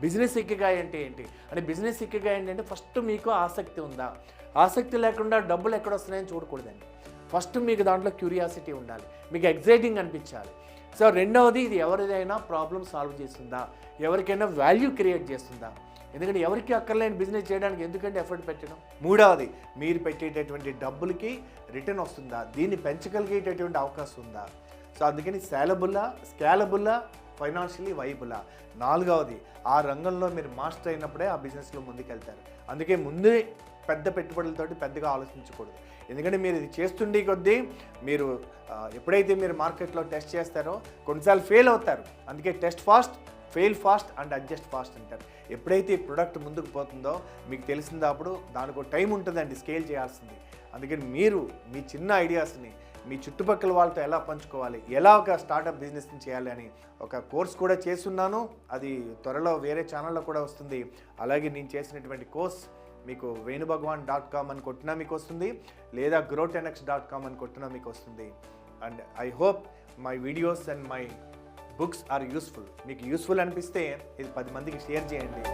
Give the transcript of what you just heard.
Business ఇక్కిగాయ అంటే ఏంటి? అంటే బిజినెస్ ఇక్కిగాయ ఏంటంటే ఫస్ట్ మీకు ఆసక్తి ఉందా? ఆసక్తి లేకుండా డబ్బులు ఎక్కడ వస్తున్నాయని చూడకూడదండి. ఫస్ట్ మీకు దాంట్లో క్యూరియాసిటీ ఉండాలి. మీకు ఎగ్జైటింగ్ అనిపించాలి. సో రెండవది ఇది ఎవరిదైనా ప్రాబ్లం సాల్వ్ చేస్తుందా? ఎవరికైనా వాల్యూ క్రియేట్ చేస్తుందా? ఎందుకంటే ఎవరికి అక్కర్లేని బిజినెస్ చేయడానికి ఎందుకంటే ఎఫర్ట్ పెట్టడం? మూడవది మీరు పెట్టేటటువంటి డబ్బులకి రిటర్న్ వస్తుందా? దీన్ని పెంచగలిగేటటువంటి అవకాశం ఉందా? సో అందుకని శాలబుల్లా స్కేలబుల్లా ఫైనాన్షియలీ వైబులా నాలుగవది ఆ రంగంలో మీరు మాస్టర్ అయినప్పుడే ఆ బిజినెస్లో ముందుకెళ్తారు. అందుకే ముందే పెద్ద పెట్టుబడులతోటి పెద్దగా ఆలోచించకూడదు. ఎందుకంటే మీరు ఇది చేస్తుండే కొద్దీ మీరు ఎప్పుడైతే మీరు మార్కెట్లో టెస్ట్ చేస్తారో కొన్నిసార్లు ఫెయిల్ అవుతారు. అందుకే test fast fail fast and adjust fast అంటారు. ఎప్పుడైతే ఈ ప్రొడక్ట్ ముందుకు పోతుందో మీకు తెలిసిందో దానికి ఒక టైం ఉంటుందండి స్కేల్ చేయాల్సింది. అందుకని మీరు మీ చిన్న ఐడియాస్ని మీ చుట్టుపక్కల వాళ్ళతో ఎలా పంచుకోవాలి? ఎలా ఒక స్టార్టప్ బిజినెస్ని చేయాలి అని ఒక కోర్స్ కూడా చేస్తున్నాను. అది త్వరలో వేరే ఛానల్లో కూడా వస్తుంది. అలాగే నేను చేసినటువంటి కోర్స్ మీకు వేణుభగవాన్ డాట్ కామ్ అని కొట్టినా మీకు వస్తుంది. లేదా గ్రోటెనక్స్ డాట్ కామ్ అని కొట్టినా మీకు వస్తుంది. And I hope my videos and my books are useful. మీకు యూస్ఫుల్ అనిపిస్తే ఇది పది మందికి షేర్ చేయండి.